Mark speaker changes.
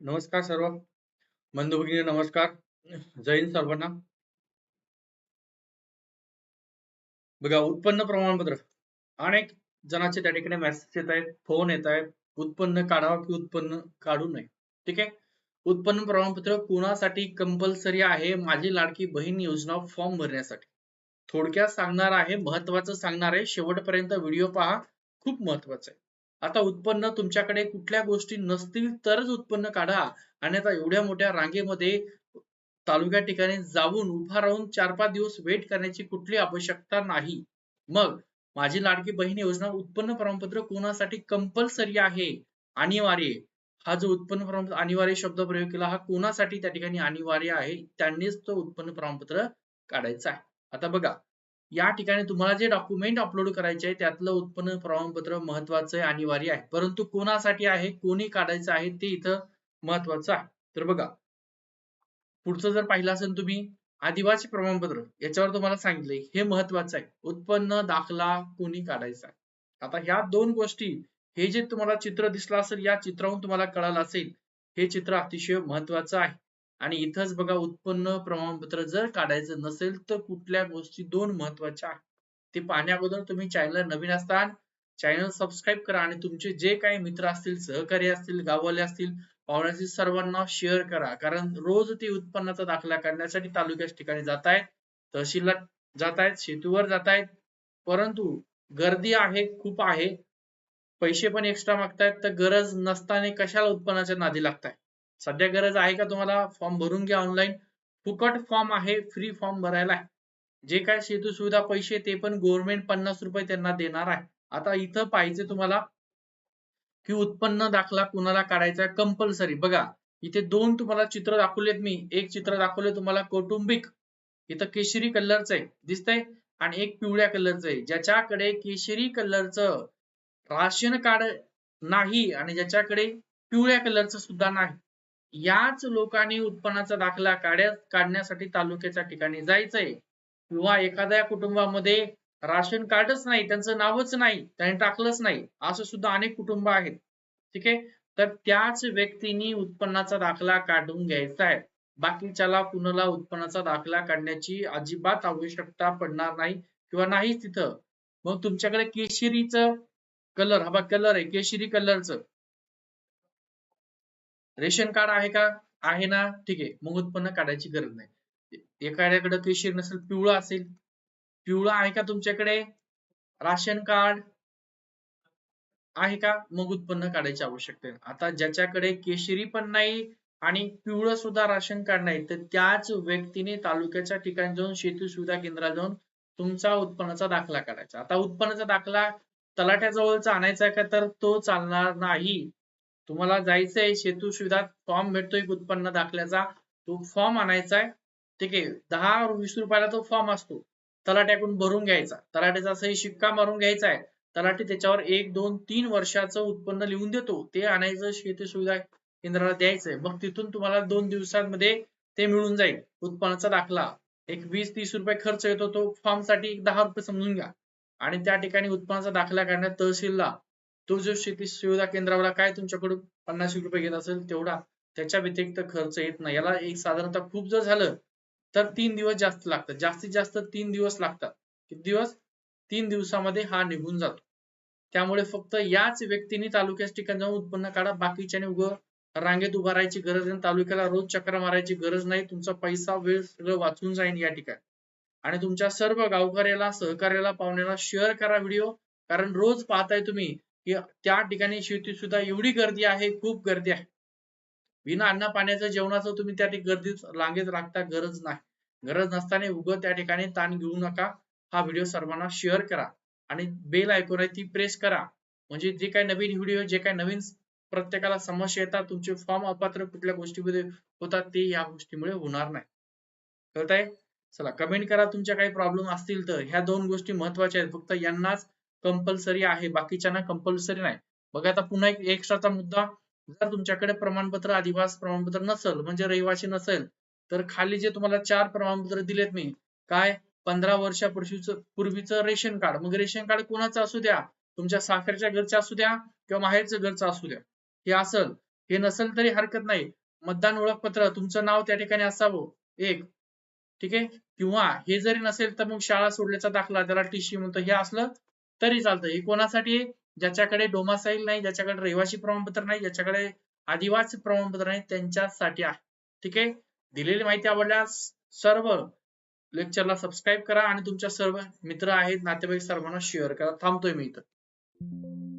Speaker 1: नमस्कार सर्व. बंधू नमस्कार. जय हिंद सर्वांना. बघा उत्पन्न प्रमाणपत्र. अनेक जणांचे त्या ठिकाणी मेसेज येत आहेत फोन येत आहेत. उत्पन्न काढावं की उत्पन्न काढू नये? ठीक आहे? उत्पन्न प्रमाणपत्र कुणासाठी कंपल्सरी आहे? माझी लाडकी बहीण योजना फॉर्म भरण्यासाठी. थोडक्यात सांगणार आहे महत्वाचं सांगणार आहे. शेवटपर्यंत व्हिडिओ पहा. खूप महत्वाचं आहे. आता उत्पन्न तुमच्याकडे कुठल्या गोष्टी नसतील तरच उत्पन्न काढा. आणि आता एवढ्या मोठ्या रांगेमध्ये तालुक्या ठिकाणी जाऊन उभा राहून चार पाच दिवस वेट करण्याची कुठली आवश्यकता नाही. मग माझी लाडकी बहीण योजना उत्पन्न प्रमाणपत्र कोणासाठी कंपल्सरी आहे? अनिवार्य. हा जो उत्पन्न प्रमाणपत्र अनिवार्य शब्द प्रयोग केला हा कोणासाठी त्या ठिकाणी अनिवार्य आहे? त्यांनीच तो उत्पन्न प्रमाणपत्र काढायचा आहे. आता बघा या ठिकाणी तुम्हाला जे डॉक्युमेंट अपलोड करायचे आहे त्यातलं उत्पन्न प्रमाणपत्र महत्वाचं आहे अनिवार्य आहे. परंतु कोणासाठी आहे कोणी काढायचं आहे ते इथं महत्वाचं आहे. तर बघा पुढचं जर पाहिलं असेल तुम्ही आदिवासी प्रमाणपत्र याच्यावर तुम्हाला सांगितलंय हे महत्वाचं आहे. उत्पन्न दाखला कोणी काढायचा आहे. आता ह्या दोन गोष्टी हे जे तुम्हाला चित्र दिसलं असेल या चित्रावरून तुम्हाला कळालं असेल हे चित्र अतिशय महत्वाचं आहे. आणि इथंच बघा उत्पन्न प्रमाणपत्र जर काढायचं नसेल तर कुठल्या गोष्टी दोन महत्त्वाच्या ते पाहण्या अगोदर तुम्ही चॅनल नवीन असताल चॅनल सबस्क्राईब करा आणि तुमचे जे काही मित्र असतील सहकारी असतील गाववाले असतील पाहुण्यातील सर्वांना शेअर करा. कारण रोज ते उत्पन्नाचा दाखला करण्यासाठी तालुक्याच्या ठिकाणी जात आहेत तहसीलला जात आहेत शेतीवर जात आहेत परंतु गर्दी आहे खूप आहे. पैसे पण एक्स्ट्रा मागतायत तर गरज नसताना कशाला उत्पन्नाच्या नादी लागताय सध्या गरज आहे का तुम्हाला? फॉर्म भरून घ्या ऑनलाईन फुकट फॉर्म आहे फ्री फॉर्म भरायला जे काय सेतू सुविधा पैसे ते पण गव्हर्नमेंट पन्नास रुपये त्यांना देणार आहे. आता इथं पाहिजे तुम्हाला की उत्पन्न दाखला कुणाला काढायचा कंपल्सरी बघा इथे दोन तुम्हाला चित्र दाखवलेत मी. एक चित्र दाखवले तुम्हाला कौटुंबिक. इथं केशरी कलरचं आहे दिसतंय. आणि एक पिवळ्या कलरचं आहे. ज्याच्याकडे केशरी कलरचं राशन कार्ड नाही आणि ज्याच्याकडे पिवळ्या कलरचं सुद्धा नाही. याच लोकांनी उत्पन्नाचा दाखला काढण्यासाठी तालुक्याच्या ठिकाणी जायचंय. किंवा एखाद्या कुटुंबामध्ये राशन कार्डच नाही त्यांचं नावच नाही त्यांनी टाकलंच नाही असं सुद्धा अनेक कुटुंब आहेत. ठीक आहे? तर त्याच व्यक्तींनी उत्पन्नाचा दाखला काढून घ्यायचा आहे. बाकीच्याला कुणाला उत्पन्नाचा दाखला काढण्याची अजिबात आवश्यकता पडणार नाही किंवा नाहीच तिथं. मग तुमच्याकडे केशरीचं कलर हा बा कलर आहे केशरी कलरचं रेशन कार्ड आहे का? आहे ना. ठीक आहे. मग उत्पन्न काढायची गरज नाही. एखाद्याकडे केशरी नसेल पिवळा असेल. पिवळा आहे का तुमच्याकडे? राशन कार्ड आहे का? मग उत्पन्न काढायची आवश्यकता आता ज्याच्याकडे केशरी पण नाही आणि पिवळं सुद्धा राशन कार्ड नाही तर त्याच व्यक्तीने तालुक्याच्या ठिकाणी जाऊन शेती सुविधा केंद्रात जाऊन तुमचा उत्पन्नाचा दाखला काढायचा. आता उत्पन्नाचा दाखला तलाठ्याजवळचा आणायचा का? तर तो चालणार नाही. तुम्हाला जायचंय शेतू सुविधा फॉर्म भेटतोय उत्पन्न दाखल्याचा. तो फॉर्म आणायचा आहे. ठीक आहे दहा वीस रुपयाला तो फॉर्म असतो. तलाट्याकडून भरून घ्यायचा. तलाट्याचा सही शिक्का मारून घ्यायचा आहे. तलाठी त्याच्यावर एक दोन तीन वर्षाचं उत्पन्न लिहून देतो. ते आणायचं शेती सुविधा केंद्राला द्यायचंय. मग तिथून तुम्हाला दोन दिवसांमध्ये ते मिळून जाईल. उत्पन्नाचा दाखला. एक वीस तीस रुपये खर्च येतो. तो फॉर्मसाठी दहा रुपये समजून घ्या. आणि त्या ठिकाणी उत्पन्नाचा दाखला करण्यात तहसीलला तो जो शेती सुविधा केंद्रावर काय तुमच्याकडून पन्नासशे रुपये घेत असेल तेवढा त्याच्या व्यतिरिक्त खर्च येत नाही. याला एक साधारणतः खूप जर झालं तर तीन दिवस जास्त लागतात. जास्तीत जास्त तीन दिवस लागतात. किती दिवस? तीन दिवसामध्ये हा निघून जातो. त्यामुळे फक्त याच व्यक्तीने तालुक्याच्या ठिकाणी जाऊन उत्पन्न काढा. बाकीच्याने उग रांगेत उभा राहायची गरज नाही. तालुक्याला रोज चक्र मारायची गरज नाही. तुमचा पैसा वेळ सगळं वाचून जाईल या ठिकाणी. आणि तुमच्या सर्व गावकऱ्याला सहकार्याला पाहुण्याला शेअर करा व्हिडिओ कारण रोज पाहताय तुम्ही त्या ठिकाणी शेती सुद्धा एवढी गर्दी आहे खूप गर्दी आहे. विना अन्न पाण्याचं जेवणाचं तुम्ही त्या ठिकाणी गर्दीत रांगेत राखता गरज नाही. गरज नसताना उगं त्या ठिकाणी ताण घेऊ नका. हा व्हिडिओ सर्वांना शेअर करा आणि बेल ऐकून आहे ती प्रेस करा. म्हणजे जे काही नवीन व्हिडिओ जे काही नवीन प्रत्येकाला समस्या येतात तुमचे फॉर्म अपात्र कुठल्या गोष्टीमध्ये होतात ते या गोष्टीमुळे होणार नाही. कळत आहे चला कमेंट करा. तुमच्या काही प्रॉब्लेम असतील तर ह्या दोन गोष्टी महत्त्वाच्या आहेत. फक्त यांनाच कंपल्सरी आहे बाकीच्यांना कंपल्सरी नाही. बघा आता पुन्हा एक एक्स्ट्राचा मुद्दा जर तुमच्याकडे प्रमाणपत्र आदिवास प्रमाणपत्र नसेल म्हणजे रहिवासी नसेल तर खाली जे तुम्हाला चार प्रमाणपत्र दिलेत मी काय? पंधरा वर्षापूर्वीचं पूर्वीचं रेशन कार्ड. मग रेशन कार्ड कोणाचं असू द्या? तुमच्या साखरच्या घरचं असू द्या किंवा माहेरचं घरचं असू द्या. हे असल हे नसेल तरी हरकत नाही. मतदान ओळखपत्र तुमचं नाव त्या ठिकाणी असावं. एक. ठीक आहे? किंवा हे जरी नसेल तर मग शाळा सोडल्याचा दाखला त्याला टीसी म्हणतो. हे असलं तरी चालतं. हे कोणासाठी? ज्याच्याकडे डोमासाईल नाही ज्याच्याकडे रहिवासी प्रमाणपत्र नाही ज्याच्याकडे आदिवासी प्रमाणपत्र नाही त्यांच्यासाठी आहे. ठीक आहे? दिलेली माहिती आवडल्यास सर्व लेक्चरला सबस्क्राईब करा आणि तुमच्या सर्व मित्र आहेत नातेवाईक सर्वांना शेअर करा. थांबतोय मी इथं.